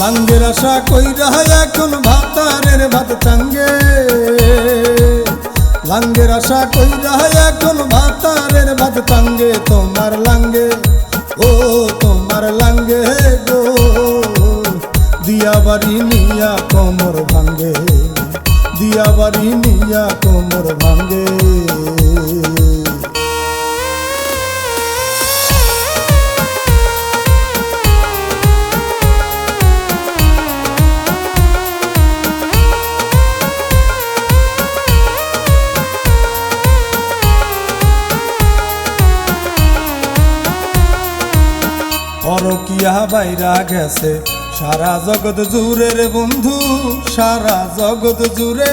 আশা কইরা এখন ভাতারের ভাত চাঙ্গে লাঙ্গের আশা কইরা এখন ভাতারের ভাত চাঙ্গে তোমার লাঙ্গে, ও তোমার লাঙ্গে গো। দিয়া বাড়ি নিয়া কোমর ভাঙ্গে, দিয়া বাড়ি নিয়া কোমর ভাঙ্গে। পরকিয়া বাইরা গেছে। সারা জগৎ জুড়ে রে বন্ধু, সারা জগৎ জুড়ে।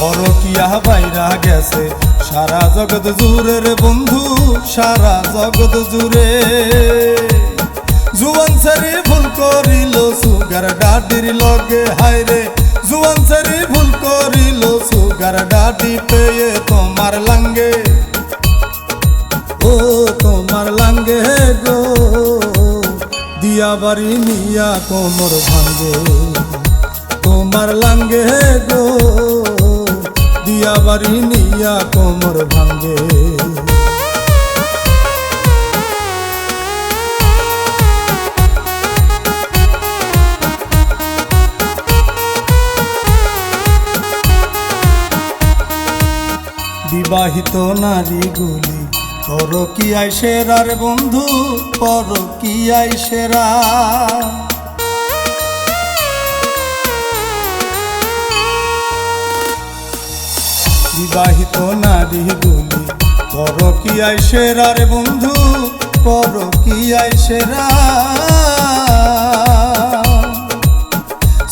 পরকিয়া বাইরা গেছে। সারা জগৎ জুড়ে রে বন্ধু, সারা জগৎ জুড়ে। জুয়ান সারি ভুল করিল, সুগার ডাডির লগে সুগার ডাটি পেয়ে তোমার লাঙ্গে। ও তোমার লাঙ্গে গো, দিয়া বাড়ি নিয়া কোমর ভাঙ্গে। তোমার লাঙ্গে গো, দিয়া বাড়ি নিয়া কোমর ভাঙ্গে। বিবাহিত নারীগুলি পর কি সেরার বন্ধু পর কি সেরা। বিবাহিত নারীগুলি পর কি সেরার বন্ধু পর কি সেরা।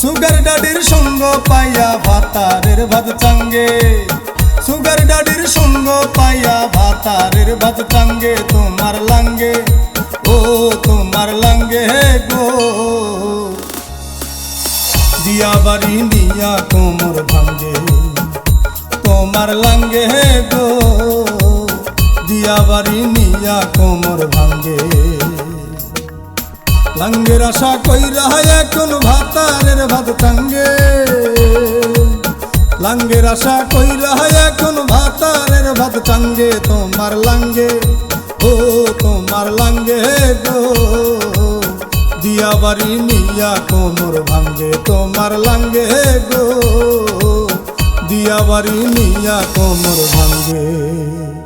সুগার ডাডির সঙ্গ পাইয়া ভাতারের ভাত চাঙ্গে। সুগার ডাডির সঙ্গ পাইয়া ভাতারের ভাত চাঙ্গে তোমার লাঙ্গে। ও, তোমার লাঙ্গে গো। দিয়া বাড়ি নিয়া কোমর ভাঙ্গে, তোমার লাঙ্গে গো। দিয়া বাড়ি নিয়া কোমর ভাঙ্গে। লাঙ্গের আশা কইরা এখন ভাতারের ভাত চাঙ্গে লাঙ্গের আশা ভাত চাঙ্গে তোমার লাঙ্গে, ও তোমার লাঙ্গে গো। দিয়া বাড়ি নিয়া কোমর ভাঙ্গে তোমার লাঙ্গে গো। দিয়া বাড়ি নিয়া কোমর ভাঙ্গে।